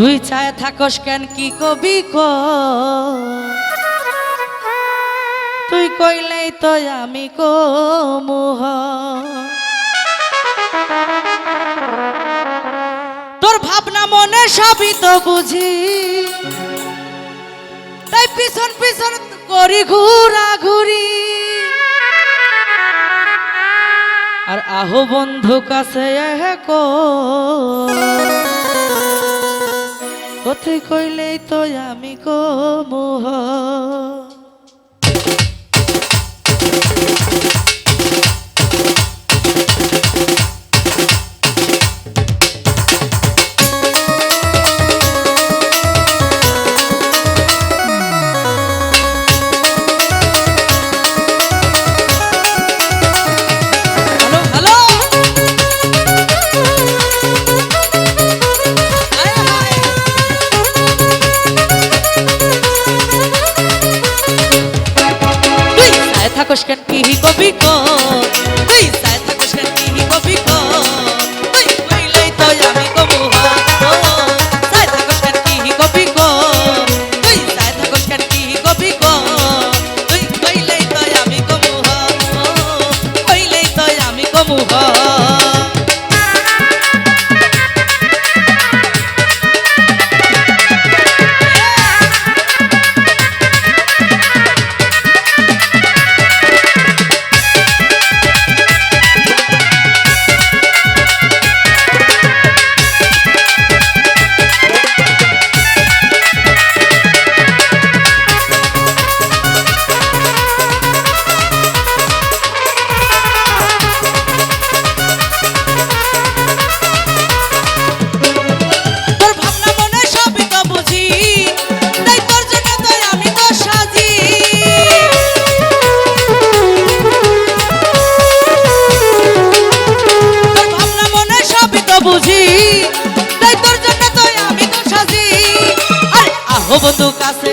তুই ছায়া থাকস কেন? কি কবি ক? তুই কইলেই তো আমি কমুহ তোর ভাবনা মনে সবই তো বুঝি। তাই পিছন পিছন করি ঘুরা ঘুরি আর আহ বন্ধু কাছে কো। কথা কইলেই তো আমি কমহ থাকস কেন কি কবি কই ও বন্ধু কাছে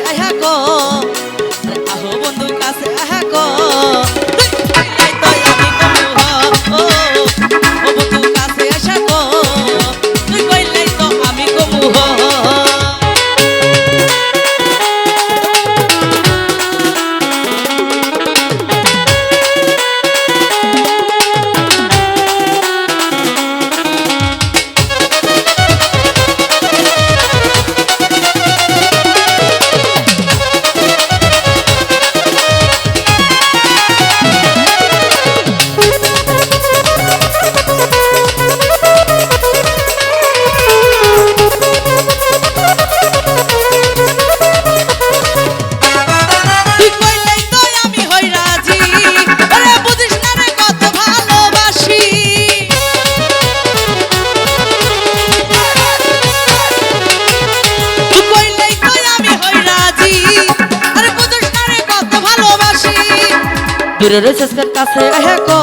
দূরে রয়েছিস কার কাছে আহে হ্যাঁ কো।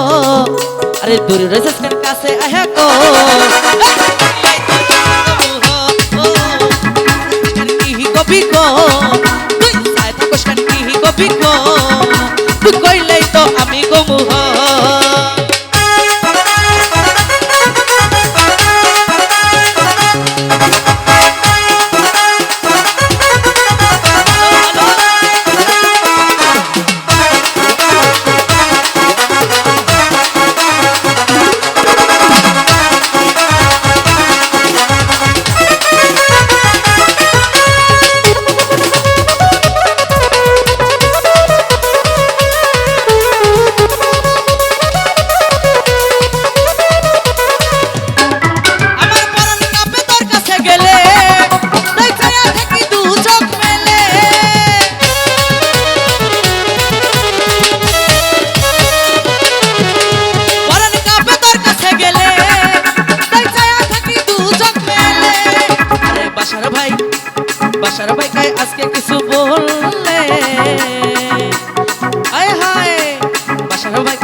আরে দূরে রয়েছিস কার কাছে আহে হ্যাঁ কো। তুই কইলেই তো আমি গমু হয় আজকে কিছু বললে। আয় হায় বাসার ভাই